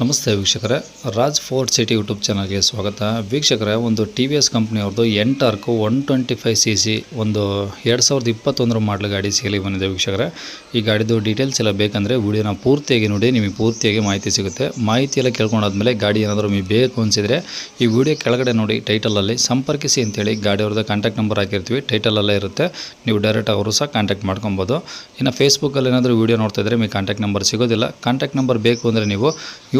ನಮಸ್ತೆ ವೀಕ್ಷಕರೇ, Raj fort city YouTube ಚಾನಲ್ಗೆ ಸ್ವಾಗತ. ವೀಕ್ಷಕರೇ, ಒಂದು T V S ಕಂಪ್ನಿಯವ್ರದ್ದು Ntorq one twenty five C C, ಒಂದು ಎರಡು ಸಾವಿರದ ಇಪ್ಪತ್ತೊಂದರ ಮಾಡಲ್ ಗಾಡಿ ಸೇಲಿಗೆ ಬಂದಿದೆ ವೀಕ್ಷಕರೇ. ಈ ಗಾಡಿದು ಡೀಟೇಲ್ಸ್ ಎಲ್ಲ ಬೇಕಂದರೆ ವಿಡಿಯೋನ ಪೂರ್ತಿಯಾಗಿ ನೋಡಿ, ನಿಮಗೆ ಪೂರ್ತಿಯಾಗಿ ಮಾಹಿತಿ ಸಿಗುತ್ತೆ. ಮಾಹಿತಿ ಎಲ್ಲ ಕೇಳ್ಕೊಂಡಾದ್ಮೇಲೆ ಗಾಡಿ ಏನಾದರೂ ನಿಮಗೆ ಬೇಕು ಅನಿಸಿದರೆ, ಈ ವಿಡಿಯೋ ಕೆಳಗಡೆ ನೋಡಿ ಟೈಟಲಲ್ಲಿ ಸಂಪರ್ಕಿಸಿ ಅಂತೇಳಿ ಗಾಡಿಯವ್ರದ್ದು ಕಾಂಟ್ಯಾಕ್ಟ್ ನಂಬರ್ ಹಾಕಿರ್ತೀವಿ. ಟೈಟಲಲ್ಲೇ ಇರುತ್ತೆ. ನೀವು ಡೈರೆಕ್ಟ್ ಅವರು ಸಹ ಕಾಂಟ್ಯಾಕ್ಟ್ ಮಾಡ್ಕೊಬೋದು. ಇನ್ನು ಫೇಸ್ಬುಕ್ಕಲ್ಲಿ ಏನಾದರೂ ವೀಡಿಯೋ ನೋಡ್ತಾ ಇದ್ದರೆ ನಿಮಗೆ ಕಾಂಟ್ಯಾಕ್ಟ್ ನಂಬರ್ ಸಿಗೋದಿಲ್ಲ. ಕಾಂಟ್ಯಾಕ್ಟ್ ನಂಬರ್ ಬೇಕು ಅಂದರೆ ನೀವು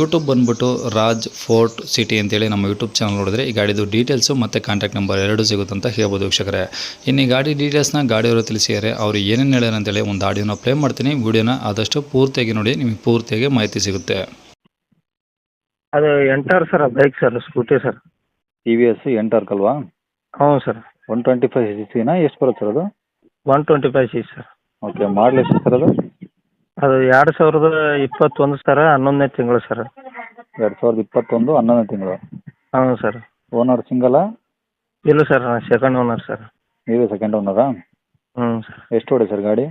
ಯೂಟ್ಯೂಬ್ ಬಂದ್ಬಿಟ್ಟು ರಾಜ್ ಫೋರ್ಟ್ ಸಿಟಿ ಅಂತೇಳಿ ನಮ್ಮ ಯೂಟ್ಯೂಬ್ ಚಾನಲ್ ನೋಡಿದ್ರೆ ಈ ಗಾಡಿದು ಡೀಟೇಲ್ಸು ಮತ್ತು ಕಾಂಟ್ಯಾಕ್ಟ್ ನಂಬರ್ ಎರಡು ಸಿಗುತ್ತಂತ ಅಂತ ಹೇಳ್ಬೋದು ವೀಕ್ಷಕರೇ. ಇನ್ನು ಈ ಗಾಡಿ ಡೀಟೇಲ್ಸ್ನ ಗಾಡಿಯವರು ತಿಳಿಸಿದ್ದಾರೆ ಅವರು ಏನೇನು ಹೇಳ್ಯಾರ ಅಂತೇಳಿ ಒಂದು ಆಡಿಯೋನ ಪ್ಲೇ ಮಾಡ್ತೀನಿ. ವಿಡಿಯೋನ ಆದಷ್ಟು ಪೂರ್ತಿಯಾಗಿ ನೋಡಿ ನಿಮಗೆ ಪೂರ್ತಿಯಾಗಿ ಮಾಹಿತಿ ಸಿಗುತ್ತೆ. ಅದು Ntorq sir bike sir scooty sir T V S Ntorq ಅಲ್ವಾ? ಹ್ಞೂ sir one twenty five C ಸಿನಾ ಎಷ್ಟು ಬರುತ್ತೆ ಸರ್ ಅದು? One twenty five C sir okay ಮಾಡಲಿ ಎಷ್ಟು ಸರ್ ಅದು? ಅದು ಎರಡು ಸಾವಿರದ ಇಪ್ಪತ್ತೊಂದು ಸರ್ ಹನ್ನೊಂದನೇ ತಿಂಗಳು ಸರ್. ಎರಡು ಸಾವಿರದ ಇಪ್ಪತ್ತೊಂದು ಹನ್ನೊಂದನೇ ತಿಂಗಳು? ಹ್ಞೂ ಸರ್. ಓನರ್ ಸಿಂಗಲಾ ಇಲ್ಲ ಸರ್ ಸೆಕೆಂಡ್ ಓನರ್ ಸರ್. ನೀವೇ ಸೆಕೆಂಡ್ ಓನರಾ ಹ್ಞೂ ಸರ್. ಎಷ್ಟು ಹೊಡೆ ಸರ್ ಗಾಡಿ?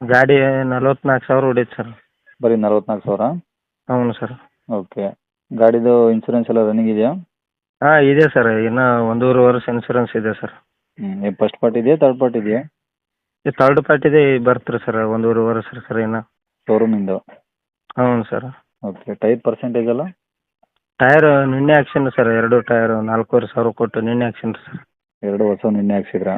ಗಾಡಿ ನಲ್ವತ್ನಾಲ್ಕು ಸಾವಿರ ಹೊಡೀತು ಸರ್. ಬರೀ ನಲ್ವತ್ನಾಲ್ಕು ಸಾವಿರ? ಹ್ಞೂ ಸರ್. ಓಕೆ. ಗಾಡಿದು ಇನ್ಸೂರೆನ್ಸ್ ಎಲ್ಲ ರನ್ನಿಂಗ್ ಇದೆಯಾ? ಹಾಂ ಇದೆ ಸರ್. ಇನ್ನೂ ಒಂದೂವರೆ ವರ್ಷ ಇನ್ಸೂರೆನ್ಸ್ ಇದೆ ಸರ್. ಹ್ಞೂ ಫಸ್ಟ್ ಪಾರ್ಟ್ ಇದೆಯಾ ತರ್ಡ್ ಪಾರ್ಟ್ ಇದೆಯಾ? ಪಾರ್ಟಿ ಪಾರ್ಟಿದೆ ಬರ್ತ್ರಿ ಸರ್ ಒಂದೂವರೆ ವರ್ಷ ಸರ್ ಇನ್ನು. ಶೋರೂಮಿಂದು ಹ್ಞೂ ಸರ್ ಓಕೆ ಟೈರ್ ಪರ್ಸೆಂಟೇಜ್ ಎಲ್ಲ? ಟೈರ್ ನಿನ್ನೆ ಹಾಕ್ಸಿನಿ ಸರ್ ಎರಡು ಟೈರ್ ನಾಲ್ಕೂವರೆ ಸಾವಿರ ಕೊಟ್ಟು ನಿನ್ನೆ ಹಾಕ್ಸಿನಿ ಸರ್ ಎರಡು ಹೊಸ ನಿನ್ನೆ ಹಾಕ್ಸಿದ್ರಾ?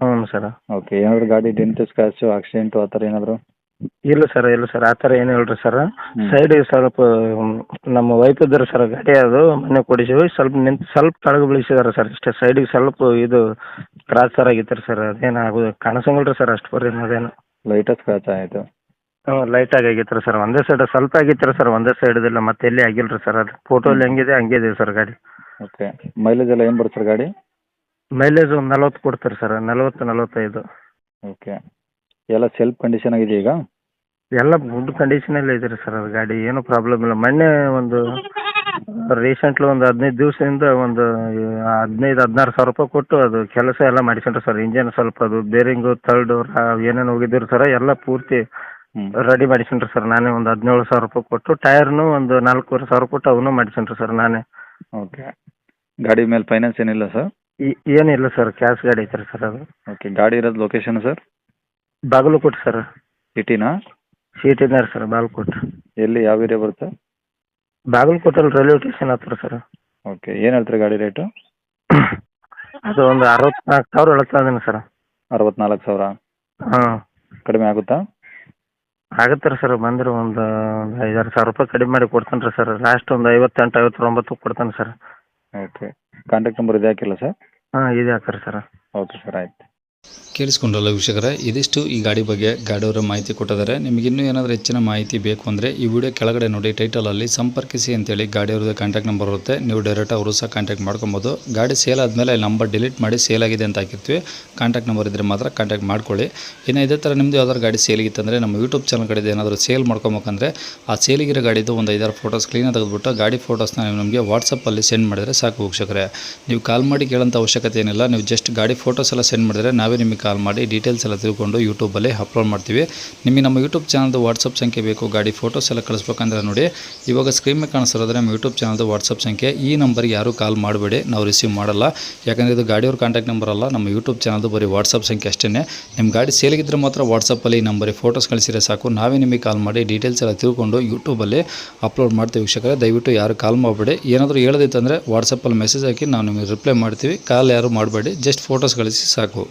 ಹ್ಞೂ ಸರ್ ಓಕೆ ಏನಾದರೂ ಗಾಡಿ ಡೆಂಟು ಸ್ಕ್ರಾಚು ಆಕ್ಸಿಡೆಂಟು ಆ ಥರ ಏನಾದರೂ? ಇಲ್ಲ ಸರ್ ಇಲ್ಲ ಸರ್ ಆತರ ಥರ ಏನು ಹೇಳ್ರಿ ಸರ್ ಸೈಡ್ ಸ್ವಲ್ಪ ನಮ್ಮ ವೈಫ್ ಇದ್ದಾರೆ ಸರ್ ಗಾಡಿ ಅದು ಮೊನ್ನೆ ಕೊಡಿಸಿವಿ ಸ್ವಲ್ಪ ನಿಂತು ಸ್ವಲ್ಪ ತಳಗೆ ಬೀಳಿಸಿದಾರ ಸರ್ ಇಷ್ಟೇ ಸೈಡಿಗೆ ಸ್ವಲ್ಪ ಇದು ಕ್ರಾಸ್ ಸರ್ ಆಗಿತ್ತು ಸರ್ ಅದೇನು ಆಗೋದು ಕಾಣಿಸಂಗಿಲ್ಲ ರೀ ಸರ್ ಅಷ್ಟು ಬರ್ರಿ ಅದೇನು. ಲೈಟ್ ಸ್ಕ್ರಾಚ್ ಆಯಿತು. ಹ್ಞೂ ಲೈಟ್ ಆಗೈತೆ ರೀ ಸರ್ ಒಂದೇ ಸೈಡ್ ಸ್ವಲ್ಪ ಆಗಿತ್ತು ಸರ್ ಒಂದೇ ಸೈಡ್ದಿಲ್ಲ ಮತ್ತೆ ಎಲ್ಲಿ ಆಗಿಲ್ರಿ ರೀ ಸರ್ ಅದು ಫೋಟೋಲಿ ಹೆಂಗಿದೆ ಹಂಗೆ ಇದೆ ಸರ್ ಗಾಡಿ. ಓಕೆ ಮೈಲೇಜ್ ಎಲ್ಲ ಏನು ಬರುತ್ತೆ ಸರ್ ಗಾಡಿ? ಮೈಲೇಜ್ ಒಂದು ನಲ್ವತ್ತು ಕೊಡ್ತಾರೆ ಸರ್ ನಲ್ವತ್ತು ನಲ್ವತ್ತೈದು. ಓಕೆ ಎಲ್ಲ ಸೆಲ್ಫ್ ಕಂಡೀಷನ್ ಆಗಿದೆ ಈಗ? ಎಲ್ಲ ಗುಡ್ ಕಂಡೀಷನಲ್ಲಿ ಇದೆ ಸರ್ ಅದು ಗಾಡಿ ಏನು ಪ್ರಾಬ್ಲಮ್ ಇಲ್ಲ. ಮೊನ್ನೆ ಒಂದು ರೀಸೆಂಟ್ಲಿ ಒಂದು ಹದಿನೈದು ದಿವಸದಿಂದ ಒಂದು ಹದಿನೈದು ಹದಿನಾರು ಸಾವಿರ ರೂಪಾಯಿ ಕೊಟ್ಟು ಅದು ಕೆಲಸ ಎಲ್ಲ ಮಾಡಿಸ್ಕೊಂಡ್ರೆ ಸರ್ ಇಂಜನ್ ಸ್ವಲ್ಪ ಅದು ಬೇರಿಂಗು ತರ್ಡು ಏನೇನು ಹೋಗಿದ್ದೀರಿ ಸರ್ ಎಲ್ಲ ಪೂರ್ತಿ ರೆಡಿ ಮಾಡಿಸ್ಕೊಂಡ್ರಿ ಸರ್ ನಾನೇ ಒಂದು ಹದಿನೇಳು ಸಾವಿರ ರೂಪಾಯಿ ಕೊಟ್ಟು ಟೈರ್ನು ಒಂದು ನಾಲ್ಕೂವರೆ ಸಾವಿರ ಕೊಟ್ಟು ಅವನು ಮಾಡಿಸ್ಕೊಂಡ್ರಿ ಸರ್ ನಾನೇ. ಓಕೆ ಗಾಡಿ ಮೇಲೆ ಫೈನಾನ್ಸ್ ಏನಿಲ್ಲ ಸರ್ ಏನಿಲ್ಲ ಸರ್ ಕ್ಯಾಶ್ ಗಾಡಿ ಐತ್ರಿ ರೀ ಸರ್ ಅದು. ಓಕೆ ಗಾಡಿ ಇರೋದು ಲೊಕೇಶನ್ ಸರ್ ಬಾಗಲಕೋಟೆ ಸರ್. ಸಿಟಿನಾ? ಸೀಟಿನ ಸರ್ ಬಾಗಲಕೋಟೆ. ಎಲ್ಲಿ ಯಾವ ಏರಿಯಾ ಬರುತ್ತೆ? ಬಾಗಲಕೋಟೆ ರೈಲ್ವೆ ಸ್ಟೇಷನ್ ಹತ್ರ ಸರ್. ಓಕೆ ಏನು ಹೇಳ್ತಾರೆ ಗಾಡಿ ರೇಟು? ಅದು ಒಂದು ಅರವತ್ನಾಲ್ಕು ಸಾವಿರ ಹೇಳ್ತಾ ಇದ್ದೀನಿ ಸರ್. ಅರವತ್ನಾಲ್ಕು ಸಾವಿರ? ಹಾಂ. ಕಡಿಮೆ ಆಗುತ್ತಾ? ಆಗತ್ತೆ ರೀ ಸರ್ ಬಂದ್ರೆ ಒಂದು ಒಂದು ಐದಾರು ಸಾವಿರ ರೂಪಾಯಿ ಕಡಿಮೆ ಮಾಡಿ ಕೊಡ್ತೇನೆ ರೀ ಸರ್. ಲಾಸ್ಟ್ ಒಂದು ಐವತ್ತೆಂಟು ಐವತ್ತೊಂಬತ್ತು ಕೊಡ್ತೇನೆ ಸರ್. ಓಕೆ ಕಾಂಟ್ಯಾಕ್ಟ್ ನಂಬರ್ ಇದೆ ಹಾಕಿಲ್ಲ ಸರ್? ಹಾಂ ಇದೆ ಹಾಕ್ರಿ ಸರ್. ಓಕೆ ಸರ್ ಆಯ್ತು. ಕೇಳಿಸ್ಕೊಂಡ್ರಲ್ಲ ವೀಕ್ಷಕರೇ, ಇದಿಷ್ಟು ಈ ಗಾಡಿ ಬಗ್ಗೆ ಗಾಡಿಯವರ ಮಾಹಿತಿ ಕೊಟ್ಟಿದ್ದಾರೆ. ನಿಮಗೆ ಇನ್ನೂ ಏನಾದರೂ ಹೆಚ್ಚಿನ ಮಾಹಿತಿ ಬೇಕು ಅಂದರೆ ಈ ವಿಡಿಯೋ ಕೆಳಗಡೆ ನೋಡಿ ಟೈಟಲಲ್ಲಿ ಸಂಪರ್ಕಿಸಿ ಅಂತೇಳಿ ಗಾಡಿಯವ್ರದ್ದು ಕಾಂಟ್ಯಾಕ್ಟ್ ನಂಬರ್ ಇರುತ್ತೆ. ನೀವು ಡೈರೆಕ್ಟ್ ಅವರು ಸಹ ಕಾಂಟ್ಯಾಕ್ಟ್ ಮಾಡ್ಕೊಬೋದು. ಗಾಡಿ ಸೇಲ್ ಆದಮೇಲೆ ನಂಬರ್ ಡಿಲೀಟ್ ಮಾಡಿ ಸೇಲ್ ಆಗಿದೆ ಅಂತ ಹಾಕಿರ್ತೀವಿ. ಕಾಂಟ್ಯಾಕ್ಟ್ ನಂಬರ್ ಇದ್ದರೆ ಮಾತ್ರ ಕಾಂಟ್ಯಾಕ್ಟ್ ಮಾಡ್ಕೊಳ್ಳಿ. ಇನ್ನು ಇದೇ ಥರ ನಿಮ್ಮದು ಯಾವ್ದಾದ್ರು ಗಾಡಿ ಸೇಲಿಗಿತ್ತಂದರೆ ನಮ್ಮ ಯೂಟ್ಯೂಬ್ ಚಾನಲ್ ಕಡೆ ಏನಾದರೂ ಸೇಲ್ ಮಾಡ್ಕೊಬೇಕಂದ್ರೆ ಆ ಸೇಲಿಗಿರೋ ಗಾಡಿದು ಒಂದು ಐದಾರು ಫೋಟೋಸ್ ಕ್ಲೀನಾಗಿ ತೆಗೆದುಬಿಟ್ಟು ಗಾಡಿ ಫೋಟೋಸ್ನ ನೀವು ನಮಗೆ ವಾಟ್ಸಪ್ಪಲ್ಲಿ ಸೆಂಡ್ ಮಾಡಿದರೆ ಸಾಕು ವೀಕ್ಷಕರೇ. ನೀವು ಕಾಲ್ ಮಾಡಿ ಕೇಳೋಂಥ ಅವಶ್ಯಕತೆ ಏನಿಲ್ಲ. ನೀವು ಜಸ್ಟ್ ಗಾಡಿ ಫೋಟೋಸ್ ಎಲ್ಲ ಸೆಂಡ್ ಮಾಡಿದರೆ ನಿಮಗೆ ಕಾಲ್ ಮಾಡಿ ಡೀಟೇಲ್ಸ್ ಎಲ್ಲ ತಿಳ್ಕೊಂಡು ಯೂಟ್ಯೂಬಲ್ಲೇ ಅಪ್ಲೋಡ್ ಮಾಡ್ತೀವಿ. ನಿಮಗೆ ನಮ್ಮ ಯೂಟ್ಯೂಬ್ ಚಾನಲ್ದು ವಾಟ್ಸಪ್ ಸಂಖ್ಯೆ ಬೇಕು, ಗಾಡಿ ಫೋಟೋಸ್ ಎಲ್ಲ ಕಳಿಸ್ಬೇಕಂದ್ರೆ ನೋಡಿ. ಇವಾಗ ಸ್ಕ್ರೀನ್ ಮೇಲೆ ಕಾಣಿಸ್ತಿರೋದ್ರೆ ನಮ್ಮ ಯೂಟ್ಯೂಬ್ ಚಾನಲ್ದು ವಾಟ್ಸಪ್ ಸಂಖ್ಯೆ. ಈ ನಂಬರ್ಗೆ ಯಾರೂ ಕಾಲ್ ಮಾಡಬೇಡಿ, ನಾವು ರಿಸೀವ್ ಮಾಡಲ್ಲ. ಯಾಕಂದರೆ ಇದು ಗಾಡಿಯವ್ರ ಕಾಂಟ್ಯಾಕ್ಟ್ ನಂಬರ್ ಅಲ್ಲ, ನಮ್ಮ ಯೂಟ್ಯೂಬ್ ಚಾನಲ್ದು ಬರೀ ವಾಟ್ಸಪ್ ಸಂಖ್ಯೆ ಅಷ್ಟೇ ನಿಮ್ಮ ಗಾಡಿ ಸೇಲಿಗಿದ್ರೆ ಮಾತ್ರ ವಾಟ್ಸಪ್ಪಲ್ಲಿ ಈ ನಂಬರಿಗೆ ಫೋಟೋಸ್ ಕಳಿಸಿದ್ರೆ ಸಾಕು. ನಾವೇ ನಿಮಗೆ ಕಾಲ್ ಮಾಡಿ ಡೀಟೇಲ್ಸ್ ಎಲ್ಲ ತಿಳ್ಕೊಂಡು ಯೂಟ್ಯೂಬಲ್ಲಿ ಅಪ್ಲೋಡ್ ಮಾಡ್ತೀವಿ ವೀಕ್ಷಕರೇ. ದಯವಿಟ್ಟು ಯಾರು ಕಾಲ್ ಮಾಡಬೇಡಿ. ಏನಾದರೂ ಹೇಳೋದಿತ್ತಂದರೆ ವಾಟ್ಸಪ್ಪಲ್ಲಿ ಮೆಸೇಜ್ ಹಾಕಿ ನಾವು ನಿಮಗೆ ರಿಪ್ಲೈ ಮಾಡ್ತೀವಿ. ಕಾಲ್ ಯಾರು ಮಾಡಬೇಡಿ ಜಸ್ಟ್ ಫೋಟೋಸ್ ಕಳಿಸಿ ಸಾಕು.